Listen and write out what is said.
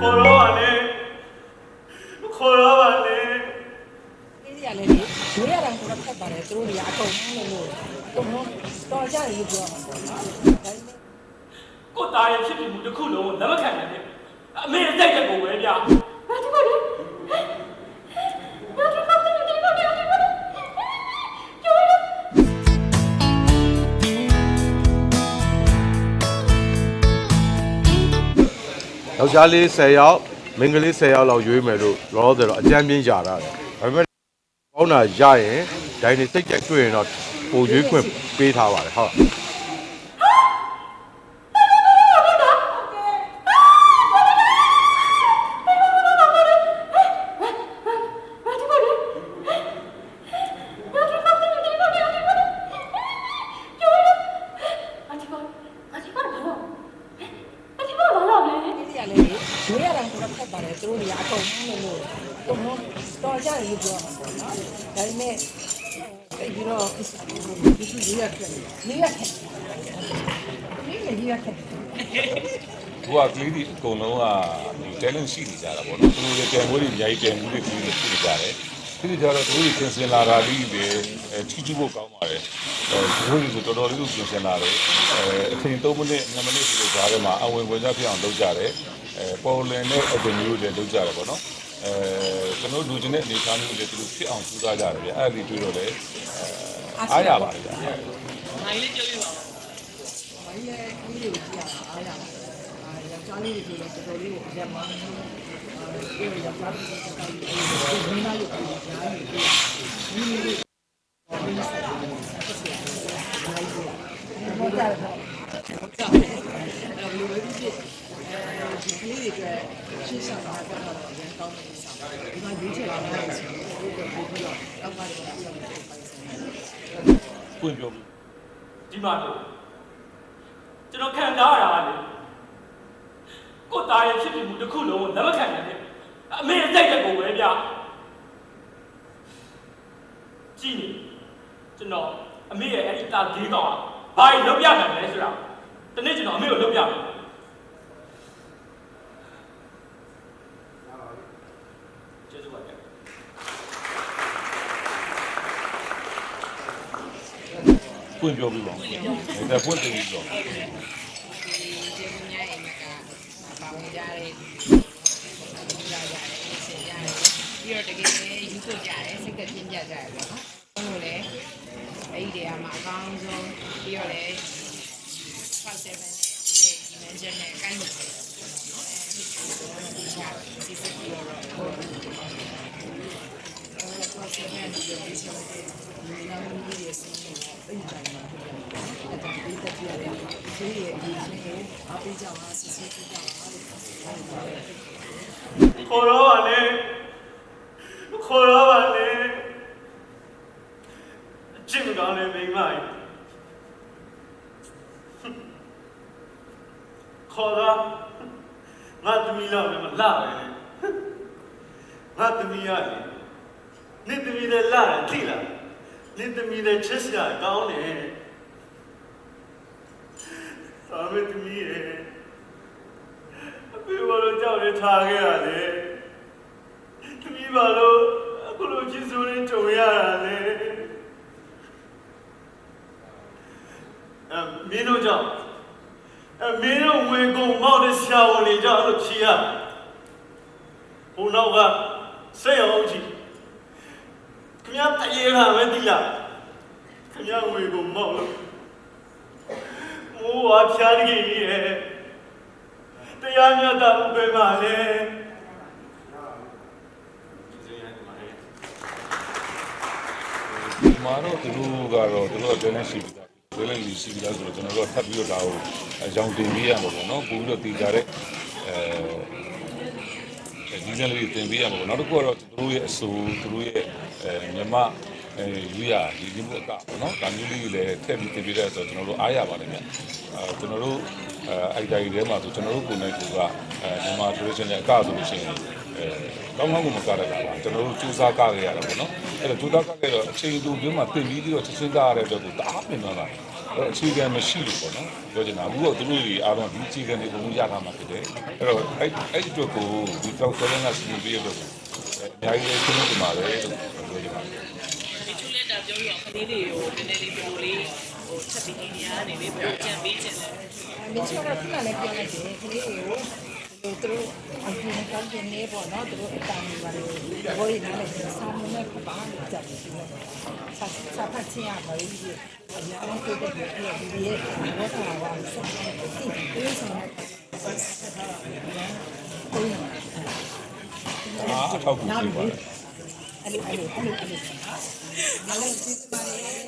ခေါ်တော့ပါနဲ့ခေါ်တော့ပါနဲ့အေးဒီကလည်းလေရွေးရတာကတော့ဖတ်ပါတယ်သူတို့တွေကအကုန်လုံးလို့အကုန်လုံးတော်ကြတယ်လို့ပြောမှာပေါ့နော်ဒါပေမဲ့ကိုသားရဲ့ဖြစ်ပြီးမှုတစ်ခုလုံးကိုလက်မခံနိုင်နဲ့အမေအသက်တက်ကိုပဲဗျာ ယောက်ျားလေး10ယောက်မိန်းကလေး10ယောက်လောက်ရွေးမယ်လို့လောလောဆယ်တော့အကြမ်းပြင်းကြတာဒါပေမဲ့ကောင်းတာရရင်ဒိုင်နေစိတ်ကြိုက်တွေ့ရင်တော့ပိုရွေးခွင့်ပေးထားပါတယ်ဟုတ် ကအကုန်လုံးလို့အကုန်လုံးတော်ကြတယ်လို့ပြောမှာပေါ့နော်ဒါပေမဲ့အဲ့ဒီတော့ဒီလိုရွေးရခဲ့နေရခဲ့နေရရွေးရခဲ့သူကကလေးတွေအကုန်လုံးကဒီ talent ရှိနေကြတာပေါ့နော်သူတို့ရဲ့တန်ဖိုးတွေအများကြီးတန်ဖိုးတွေကလေးတွေရှိနေကြတယ်ဒီလိုကြတော့သူတို့တွေပြင်ဆင်လာတာလေးတွေအဲချီချူဖို့ကောင်းပါတယ်အဲသူတို့တွေဆိုတော်တော်လေးကိုပြင်ဆင်လာတယ်အဲအချိန်3မိနစ်2မိနစ်ဆိုတော့ဂျားထဲမှာအဝင်ဝင်ကြဖြစ်အောင်လုပ်ကြတယ်အဲပေါ်လင်နဲ့အတင်မျိုးတွေလုပ်ကြတယ်ပေါ့နော် အဲကျွန်တော်လူချင်းတဲ့အနေအထားမျိုးတွေသူတို့ဖြစ်အောင်စူးစမ်းကြတယ်ဗျအဲ့ဒီတွေ့တော့လေအဲအားရပါတယ်ဗျဘာကြီးလဲကလေးတွေကိုကြည့်ရတာအားရပါတယ်အာယောက်ျားလေးတွေဆိုတော့တော်တော်လေးကိုအရက်မောင်းနေတယ်အာဒီယောက်ျားလေးတွေဆိုတော့ဒီမင်းသားရုပ်ကိုကြားနေတယ်ဒီလိုလေးဘာလို့ဆက်နေလဲဆက်ဆက်နေတယ်ဘာကြလဲဘာကြလဲအဲ့လိုလေး ဖြစ်အဲဒီကလေးတွေကရှင်းဆောင်တာကတော့အရင်ကောင်းတဲ့ဆောင်ဒီမှာရွေးချယ်လာတဲ့ဆိုတော့ဒီကိုပြီးတော့အောက်ကနေပြီးတော့ပိုင်ဆိုင်တယ်ပွင့်ပြောပြီးဒီမှာလို့ကျွန်တော်ခံစားရတာလေကိုသားရဲ့ဖြစ်ပြီးမှုတစ်ခုလုံးကိုလက်မခံနိုင်နဲ့အမေအသက်တက်ကိုပဲဗျာကြည့်နေကျွန်တော်အမေရဲ့အဲ့ဒီတာကြီးကောင်ကဘာလို့လုပ်ပြနိုင်လဲဆိုတာတနေ့ကျွန်တော်အမေကိုလုပ်ပြမယ်ကျေးဇူးပါဗျာ ပွင့်ပြောပြီးပါဦးဒါပွင့်တင်ပြီးတော့ဒီကျေးဇူးများအိမ်ကပါဝင်ကြတဲ့ကြရတယ်ဆင်ကြရတယ်ပြီးတော့တကယ်ယူဖို့ကြတယ်စိတ်ကပြင်းပြကြတယ်ပေါ့နော်။ဘုံလို့လည်းအဲ့ဒီတရားမှာအကောင်းဆုံးပြီးတော့လည်း57နဲ့ဒီ dimension နဲ့ကိုင်းလို့တယ်နော်။အဲဒီဒီချာစီစစ်ပြီးတော့ဟုတ်တယ်။အဲ့တော့57နဲ့ဒီ dimension နဲ့ဒီနောက်မျိုးရဲ့စီးနေ အဲ့ဒီတိုင်းမှာအဲ့ဒါပြီးတက်ပြရတယ်ဒီရဲ့ဒီချင်းကိုအားပေးကြပါစစ်စစ်ကြည့်ကြပါလို့ပြောပါတယ်ခေါ်တော့ပါနဲ့ခေါ်တော့ပါနဲ့အချစ်မကောင်းတဲ့မိန်းမကြီးခေါ်တော့ငါသမီးလောက်လည်းမလှပဲငါသမီးရတယ်နေသမီးလည်းလှတယ်သိလား နေသမီးလည်းချစ်စရာကောင်းတယ်သာမသမီးရဲ့အဖေဘာလို့ကြောက်နေထားခဲ့ရလဲတမီးဘာလို့အခုလိုချစ်စိုးနေကြုံရတာလဲအမင်းတို့ကြောင့်အမင်းတို့ဝင်ကုန်မောက်တဲ့ဆရာဝန်တွေကြောင့်အဲ့လိုချီရဘုံနောက်ကစိတ်အောင်ကြည့်ခင်ဗျားတရေ လာပဲဒီလားခင်ဗျားဝင်ကုန်မောက်လို့မိုးဝါဖြားကြီးရဲ့တရားမြတ်တာဥပ္ပေမှာလေကျေးဇူးရတင်ပါတယ်ဒီမှာတော့သူတို့ကတော့သူတို့က talent ရှိပြီးသားဘယ်လိုလဲရှိပြီးသားဆိုတော့ကျွန်တော်တို့ကထပ်ပြီးတော့ဒါကိုရောင်တင်ပေးရမှာပေါ့နော်ပို့ပြီးတော့တည်ကြတဲ့အဲဒီဇန်လေးတင်ပေးရမှာပေါ့နောက်တစ်ခုကတော့သူတို့ရဲ့အဆိုသူတို့ရဲ့အဲမြမ အဲယူရဒီဒီမှုအကပေါ့နော်ဒါမျိုးလေးတွေလည်းထည့်ပြီးတင်ပေးတဲ့ဆိုတော့ကျွန်တော်တို့အားရပါတယ်ဗျအဲကျွန်တော်တို့အဲအိုက်ဒါကြီးထဲမှာဆိုကျွန်တော်တို့ကိုယ်နဲ့ကိုယ်ကအဲမြန်မာ traditional အကဆိုလို့ရှိရင်အဲကောင်းကောင်းကိုမကရတာပါကျွန်တော်တို့စူးစမ်းကခဲ့ရတာပေါ့နော်အဲ့တော့စူးစမ်းကခဲ့တော့အချိန်တူပြင်းမှာတင်ပြီးပြီးတော့ချက်ချင်းကရတဲ့အတွက်ကိုတအားပြင်သွားတာအခြေခံမရှိလို့ပေါ့နော်ပြောချင်တာအခုတော့သူတို့တွေအားလုံးဒီအခြေခံတွေအကုန်လုံးရထားမှာဖြစ်တယ်အဲ့တော့အဲ့အဲ့ဒီအတွက်ကိုဒီတော့ဆောင်းကစီစဉ်ပေးရတော့အများကြီးလေးရှင်းနေမှာပဲလို့ပြောချင်ပါတယ်ဒီချူလက်တာ ပြောပြီးတော့ကလေးတွေကိုနည်းနည်းလေးပို့လေးဟိုချက်ပြီးနေရနေလေးပို့ကြံပေးချင်တယ်မင်းတို့ကခုနလည်းပြောလိုက်တယ်ကလေးတွေကိုဒီသူတို့အပြင်ကောင်းကျင်နေပေါ့နော်သူတို့အတန်တွေပါလို့ဘောရနားလည်းစာမနဲ့ပပါလို့ကြတယ်ဒီလိုစာစာဖတ်ချင်ရပါလိမ့်ဒီအများကြီးကိုတဲ့ဒီဒီရဲ့ဘောတာကဆက်ပြီးဒီလိုဆောင်ဟုတ်အားအထောက်အကူပေးပါတယ်အဲ့လိုအဲ့လိုအဲ့လို အဲ့လိုငါလည်းဒီမှာ